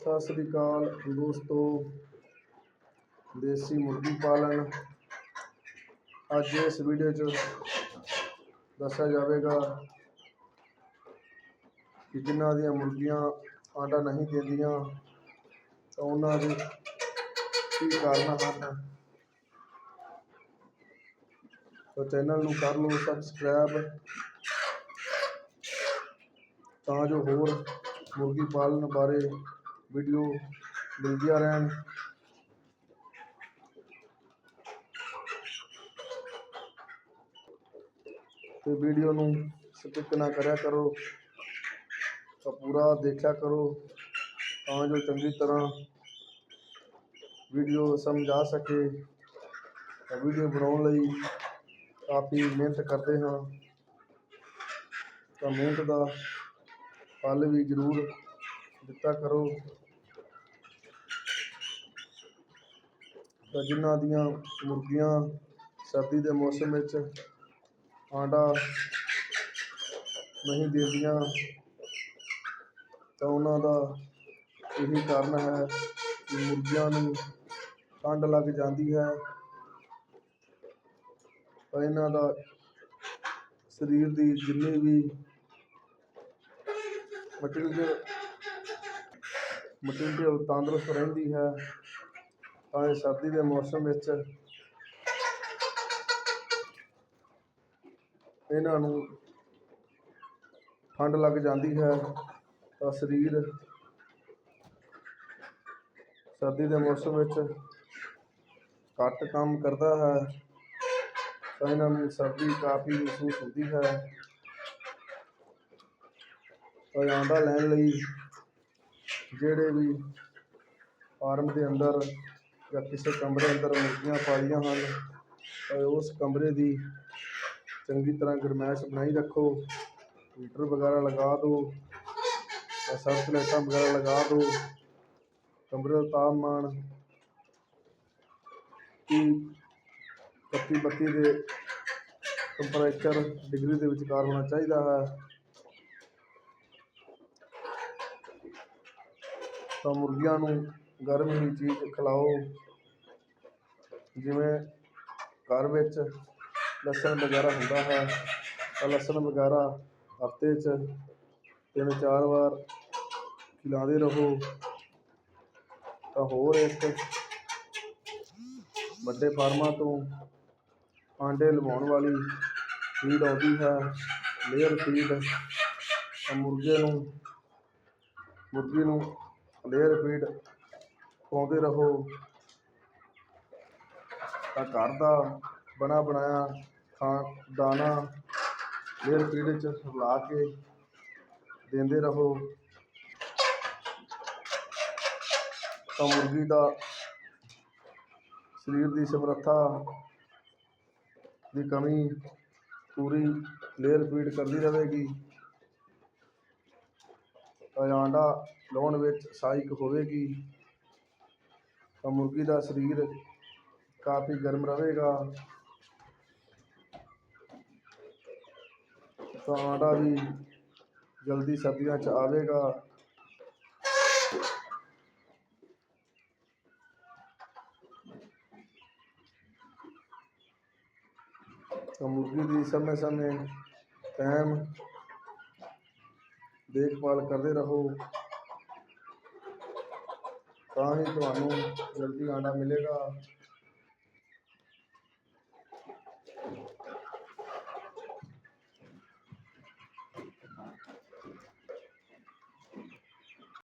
ਸਤਿ ਸ੍ਰੀ ਅਕਾਲ ਦੋਸਤੋ, ਦੇਸੀ ਮੁਰਗੀ ਪਾਲਣ। ਅੱਜ ਇਸ ਵੀਡੀਓ 'ਚ ਦੱਸਿਆ ਜਾਵੇਗਾ ਕਿ ਜਿਨ੍ਹਾਂ ਦੀਆਂ ਮੁਰਗੀਆਂ ਆਂਡਾ ਨਹੀਂ ਦਿੰਦੀਆਂ, ਤਾਂ ਉਹਨਾਂ ਦੇ ਕੀ ਕਾਰਨ ਹਨ। ਤਾਂ ਚੈਨਲ ਨੂੰ ਕਰ ਲਓ ਸਬਸਕ੍ਰਾਈਬ, ਤਾਂ ਜੋ ਹੋਰ ਮੁਰਗੀ ਪਾਲਣ ਬਾਰੇ ਵੀਡੀਓ ਮਿਲਦੀਆਂ ਰਹਿਣ। ਤੇ ਵੀਡੀਓ ਨੂੰ ਸਕਿਪ ਨਾ ਕਰਿਆ ਕਰੋ। ਤਾਂ ਪੂਰਾ ਦੇਖਿਆ ਕਰੋ। ਤਾਂ ਜੋ ਚੰਗੀ ਤਰ੍ਹਾਂ ਵੀਡੀਓ ਸਮਝਾ ਸਕੇ। ਤਾਂ ਵੀਡੀਓ ਬਣਾਉਣ ਲਈ ਕਾਫੀ ਮਿਹਨਤ ਕਰਦੇ ਹਾਂ। ਤਾਂ ਮਿਹਨਤ ਦਾ ਫਲ ਵੀ ਜ਼ਰੂਰ ਦਿੱਤਾ ਕਰੋ। ਤਾਂ ਜਿਨ੍ਹਾਂ ਦੀਆਂ ਮੁਰਗੀਆਂ ਸਰਦੀ ਦੇ ਮੌਸਮ ਵਿੱਚ ਆਂਡਾ ਨਹੀਂ ਦਿੰਦੀਆਂ, ਤਾਂ ਉਹਨਾਂ ਦਾ ਇਹੀ ਕਾਰਨ ਹੈ ਕਿ ਮੁਰਗੀਆਂ ਨੂੰ ਠੰਡ ਲੱਗ ਜਾਂਦੀ ਹੈ। ਤਾਂ ਇਹਨਾਂ ਦਾ ਸਰੀਰ ਦੀ ਜਿੰਨੀ ਵੀ ਮਟੀਰੀਅਲ ਮਟੀਰੀਅਲ ਤੰਦਰੁਸਤ ਰਹਿੰਦੀ ਹੈ, ਤਾਂ ਇਹ ਸਰਦੀ ਦੇ ਮੌਸਮ ਵਿੱਚ ਇਹਨਾਂ ਨੂੰ ਠੰਡ ਲੱਗ ਜਾਂਦੀ ਹੈ, ਤਾਂ ਸਰੀਰ ਸਰਦੀ ਦੇ ਮੌਸਮ ਵਿੱਚ ਘੱਟ ਕੰਮ ਕਰਦਾ ਹੈ, ਤਾਂ ਇਹਨਾਂ ਨੂੰ ਸਰਦੀ ਕਾਫੀ ਮਹਿਸੂਸ ਹੁੰਦੀ ਹੈ। ਤਾਂ ਆਂਡਾ ਲੈਣ ਲਈ ਜਿਹੜੇ ਵੀ ਫਾਰਮ ਦੇ ਅੰਦਰ ਜਾਂ ਕਿਸੇ ਕਮਰੇ ਅੰਦਰ ਮੁਰਗੀਆਂ ਪਾਲੀਆਂ ਹਨ, ਤਾਂ ਉਸ ਕਮਰੇ ਦੀ ਚੰਗੀ ਤਰ੍ਹਾਂ ਗਰਮੈਸ਼ ਬਣਾਈ ਰੱਖੋ ਹੀਟਰ ਵਗੈਰਾ ਲਗਾ ਦਿਓ, ਜਾਂ ਸਰਕੂਲੇਟਰ ਵਗੈਰਾ ਲਗਾ ਦਿਓ, ਕਮਰੇ ਦਾ ਤਾਪਮਾਨ ਤੀਹ ਇਕੱਤੀ ਬੱਤੀ ਦੇ ਟੈਂਪਰੇਚਰ ਡਿਗਰੀ ਦੇ ਵਿਚਕਾਰ ਹੋਣਾ ਚਾਹੀਦਾ ਹੈ। ਤਾਂ ਮੁਰਗੀਆਂ ਨੂੰ ਗਰਮ ਹੀ ਚੀਜ਼ ਖਿਲਾਓ। ਜਿਵੇਂ ਘਰ ਵਿੱਚ ਲਸਣ ਵਗੈਰਾ ਹੁੰਦਾ ਹੈ, ਤਾਂ ਲਸਣ ਵਗੈਰਾ ਹਫ਼ਤੇ 'ਚ ਤਿੰਨ ਚਾਰ ਵਾਰ ਖਿਲਾਉਂਦੇ ਰਹੋ। ਤਾਂ ਹੋਰ ਇੱਕ ਵੱਡੇ ਫਾਰਮਾਂ ਤੋਂ ਆਂਡੇ ਲਵਾਉਣ ਵਾਲੀ ਫੀਡ ਆਉਂਦੀ ਹੈ, ਲੇਅਰ ਫੀਡ। ਤਾਂ ਮੁਰਗੇ ਨੂੰ, ਮੁਰਗੀ ਨੂੰ ਲੇਅਰ ਫੀਡ ਪਾਉਂਦੇ ਰਹੋ। ਤਾਂ ਘਰ ਦਾ ਬਣਾ ਬਣਾਇਆ ਖਾ ਦਾਣਾ ਲੇਅਰ ਫੀਡ 'ਚ ਲਾ ਕੇ ਦਿੰਦੇ ਰਹੋ। ਤਾਂ ਮੁਰਗੀ ਦਾ ਸਰੀਰ ਦੀ ਸਮਰੱਥਾ ਦੀ ਕਮੀ ਪੂਰੀ ਲੇਅਰ ਫੀਡ ਕਰਦੀ ਰਹੇਗੀ। ਤਾਂ ਆਂਡਾ ਲਾਉਣ ਵਿੱਚ ਸਹਾਇਕ ਹੋਵੇਗੀ। ਤਾਂ ਮੁਰਗੀ ਦਾ ਸਰੀਰ ਕਾਫੀ ਗਰਮ ਰਹੇਗਾ। ਤਾਂ ਆਂਡਾ ਵੀ ਜਲਦੀ ਸਰਦੀਆਂ 'ਚ ਆਵੇਗਾ। ਤਾਂ ਮੁਰਗੀ ਦੀ ਸਮੇਂ ਸਮੇਂ ਟਾਈਮ ਦੇਖਭਾਲ ਕਰਦੇ ਰਹੋ। ਤਾਂ ਹੀ ਤੁਹਾਨੂੰ ਜਲਦੀ ਆਂਡਾ ਮਿਲੇਗਾ।